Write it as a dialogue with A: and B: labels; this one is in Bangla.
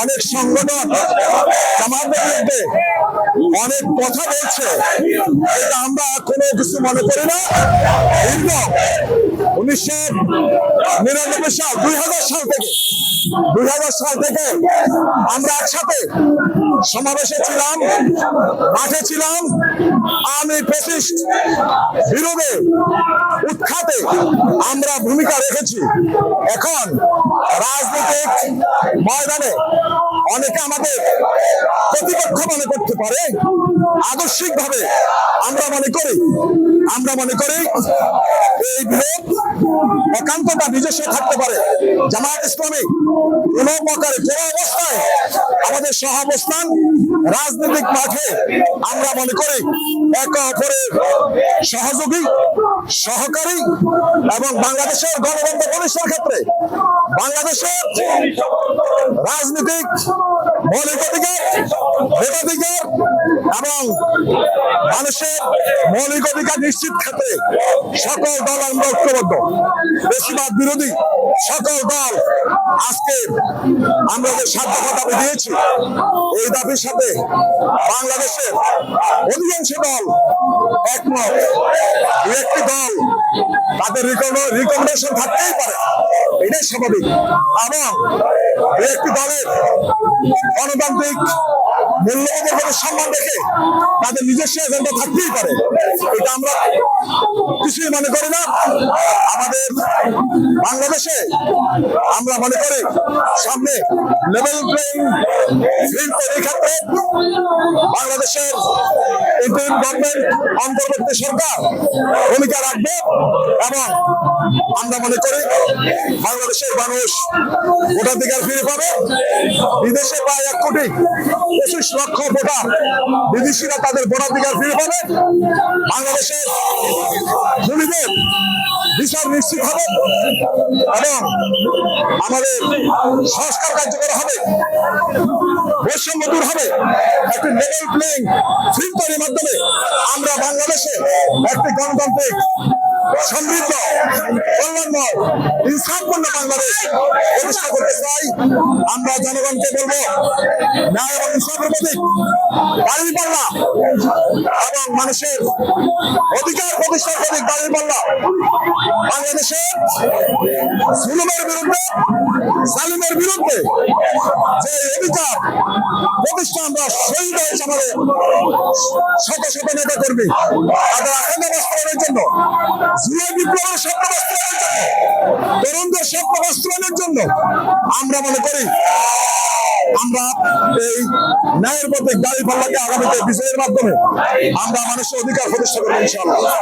A: অনেক সংগঠন বিরুদ্ধে অনেক কথা বলছে। এটা আমরা কোনো কিছু মনে করি না। উনিশশো নিরানব্বই সাল, দুই হাজার সাল থেকে দুই হাজার সাল থেকে আমরা একসাথে সমাবেশে ছিলাম, মাঠে ছিলাম। আমি ফেসিস্ট বিরোধে উৎখাতে আমরা ভূমিকা রেখেছি। এখন রাজনৈতিক ময়দানে অনেকে আমাদের প্রতিপক্ষ মনে করতে পারে আদর্শিক ভাবে আমরা মনে করি। আমরা মনে করি এই বিরোধ একান্তটা নিজস্ব থাকতে পারে। জামায়াত ইসলামী কোন প্রকারে কোন অবস্থায় আমাদের সহ অবস্থান রাজনৈতিক মাঠে আমরা মনে করি একে অপরের সহযোগী, সহকারী এবং বাংলাদেশের গণতন্ত্র প্রতিষ্ঠার ক্ষেত্রে বাংলাদেশের রাজনৈতিক মৌলিক অধিকার ভোটাধিকার এবং মানুষের মৌলিক অধিকার নিশ্চিত ক্ষেত্রে সকল দল আমরা ঐক্যবদ্ধ বেশিরভাগ বিরোধী সকল দল আজকে আমরা যে সার্থকতা দাবি দিয়েছি, এই দাবির সাথে বাংলাদেশের অধিকাংশ দল একমত। দু একটি দল তাদের রিকমেন্ডেশন থাকতেই পারে, এটাই স্বাভাবিক। এবং দু একটি দলের গণতান্ত্রিক মূল্যবোধের প্রতি সম্মান রেখে তাদের নিজস্ব এজেন্ডা থাকতেই পারে। এটা আমরা কিছুই মনে করি না। আমাদের বাংলাদেশে আমরা মনে করি সামনে লেভেল প্লেইং ফিল্ড তৈরির ক্ষেত্রে বাংলাদেশের ইন্টারিম গভর্নমেন্ট অন্তর্বর্তী সরকার ভূমিকা রাখবে। এবং আমরা মনে করি বাংলাদেশের মানুষ ভোটাধিকার ফিরে পাবে। বিদেশে প্রায় এক কোটি পঁচিশ লক্ষ ভোটার বিদেশিরা তাদের ভোটাধিকার ফিরে পাবে। বাংলাদেশের ভূমিদের বিচার নিশ্চিত হবে এবং আমাদের সংস্কার কার্যকর হবে, বৈষম্য দূর হবে। একটি লেভেল প্লেইং ফিল্ড তৈরির মাধ্যমে আমরা বাংলাদেশে একটি গণতান্ত্রিক সমৃদ্ধ, কল্যাণময় ইনসাফপূর্ণ বাংলাদেশ প্রতিষ্ঠা করতে চাই। আমরা জনগণকে বলব, ন্যায় এবং ইনসাফের প্রতীক বাড়ির পাল্লা এবং মানুষের অধিকার প্রতিষ্ঠার প্রতীক বাড়ির পাল্লা। বাংলাদেশে জুলুমের বিরুদ্ধে সালিমের বিরুদ্ধে যে আমরা শহীদ হয়েছে আমাদের শত শত নেতা কর্মী তাদের জন্য, জুলাই বিপ্লবের স্বপ্ন বাস্তবায়নের জন্য, তরুণদের স্বপ্ন জন্য আমরা মনে করি আমরা এই ন্যায়ের প্রতীক দাঁড়িয়ে পাল্লাকে আগামীতে বিজয়ের মাধ্যমে আমরা মানুষের অধিকার প্রতিষ্ঠা করব ইনশাআল্লাহ।